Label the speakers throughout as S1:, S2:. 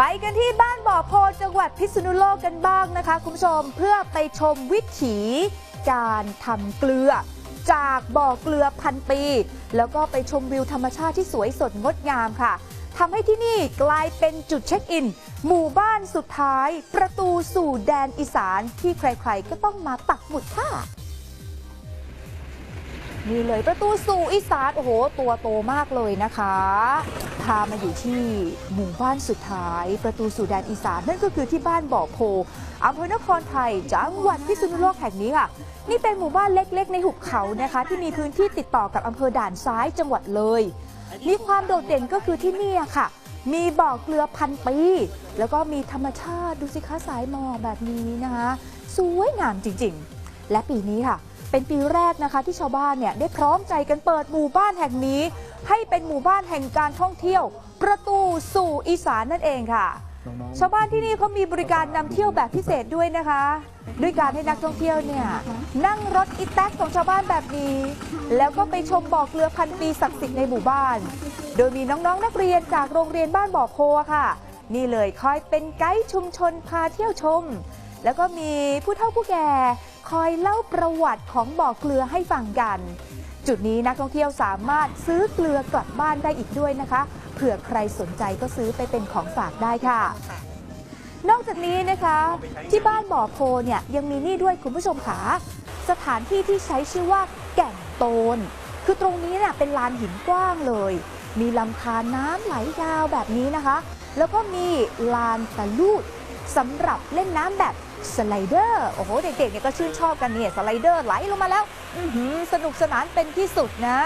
S1: ไปกันที่บ้านบ่อโพจังหวัดพิษณุโลกกันบ้างนะคะ คุณผู้ชมเพื่อไปชมวิถีการทำเกลือ จากบ่อเกลือพันปี แล้วก็ไปชมวิวธรรมชาติที่สวยสดงดงามค่ะทำให้ที่นี่กลายเป็นจุดเช็คอิน หมู่บ้านสุดท้าย ประตูสู่แดนอีสานที่ใครๆก็ต้องมาปักหมุดค่ะ นี่เลยประตูสู่อีสานโอ้โห ตัวโตมากเลยนะคะ พามาอยู่ที่หมู่บ้านสุดท้าย ประตูสู่แดนอีสานนั่นก็คือที่บ้านบ่อโพอำเภอนครไทยจังหวัดพิษณุโลกแห่งนี้ค่ะ นี่เป็นหมู่บ้านเล็กๆ ในหุบเขานะคะ ที่มีพื้นที่ติดต่อกับอำเภอด่านซ้ายจังหวัดเลย มีความโดดเด่นก็คือที่นี่ค่ะ มีบ่อเกลือพันปี แล้วก็มีธรรมชาติดูสิคะสายหมอกแบบนี้นะคะ สวยงามจริงๆ และปีนี้ค่ะ เป็นปีแรกนะคะที่ชาวบ้านเนี่ยได้พร้อมใจกันเปิดหมู่บ้านแห่งนี้ ให้เป็นหมู่บ้านแห่งการท่องเที่ยว ประตูสู่อีสานนั่นเองค่ะ ชาวบ้านที่นี่เขามีบริการนำเที่ยวแบบพิเศษด้วยนะคะ ด้วยการให้นักท่องเที่ยวเนี่ยนั่งรถอีแท็กของชาวบ้านแบบนี้ แล้วก็ไปชมบ่อเกลือพันปีศักดิ์สิทธิ์ในหมู่บ้าน โดยมีน้องๆนักเรียนจากโรงเรียนบ้านบ่อโพค่ะ นี่เลยคอยเป็นไกด์ชุมชนพาเที่ยวชม แล้วก็มีผู้เฒ่าผู้แก่คอยเล่าประวัติของบ่อเกลือให้ฟังกัน จุดนี้นักท่องเที่ยวสามารถซื้อเกลือกลับบ้านได้อีกด้วยนะคะ เผื่อใครสนใจก็ซื้อไปเป็นของฝากได้ค่ะ นอกจากนี้นะคะ ที่บ้านบ่อโพเนี่ยยังมีนี่ด้วยคุณผู้ชมค่ะสถานที่ที่ใช้ชื่อว่าแก่งโตน คือตรงนี้เนี่ยเป็นลานหินกว้างเลย มีลำธารน้ำไหลยาวแบบนี้นะคะ แล้วก็มีลานตะลูดสำหรับเล่นน้ำแบบ สไลเดอร์ โอ้โห เด็กๆเนี่ยก็ชื่นชอบกันเนี่ยสไลเดอร์ไหลลงมาแล้ว อืสนุกสนานเป็นที่สุดนะ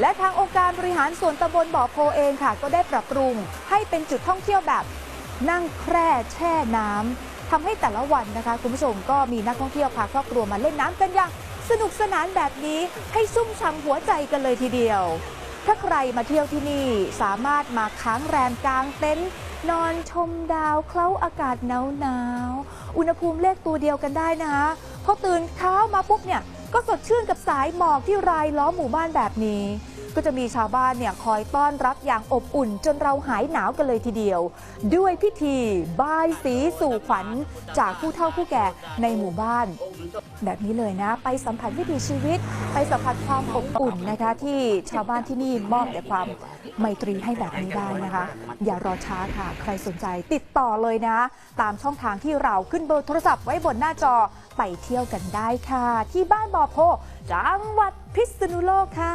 S1: และทางองค์การบริหารส่วนตำบลบ่อโพเองค่ะ ก็ได้ปรับปรุงให้เป็นจุดท่องเที่ยวแบบนั่งแคร่แช่น้ำทำให้แต่ละวันนะคะ คุณผู้ชมก็มีนักท่องเที่ยวพาครอบครัวมาเล่นน้ำกันอย่างสนุกสนานแบบนี้ให้ซุ่มช่ำหัวใจกันเลยทีเดียว ถ้าใครมาเที่ยวที่นี่สามารถมาค้างแรมกลางเต็นท์ นอนชมดาวเคล้าอากาศหนาวหนาวๆอุณหภูมิเลขตัวเดียวกันได้นะคะพอตื่นเช้ามาปุ๊บเนี่ยก็สดชื่นกับสายหมอกที่รายล้อมหมู่บ้านแบบนี้ ก็จะมีชาวบ้านเนี่ยคอยต้อนรับอย่างอบอุ่น จนเราหายหนาวกันเลยทีเดียว ด้วยพิธีบายสีสู่ขวัญจากผู้เฒ่าผู้แก่ในหมู่บ้าน แบบนี้เลยนะ ไปสัมผัสวิถีชีวิต ไปสัมผัสความอบอุ่นนะคะ ที่ชาวบ้านที่นี่มอบแต่ความไมตรีให้แบบนี้ได้นะคะ อย่ารอช้าค่ะ ใครสนใจติดต่อเลยนะ ตามช่องทางที่เราขึ้นเบอร์โทรศัพท์ไว้บนหน้าจอไปเที่ยวกันได้ค่ะ ที่บ้านบ่อโพจังหวัดพิษณุโลกค่ะ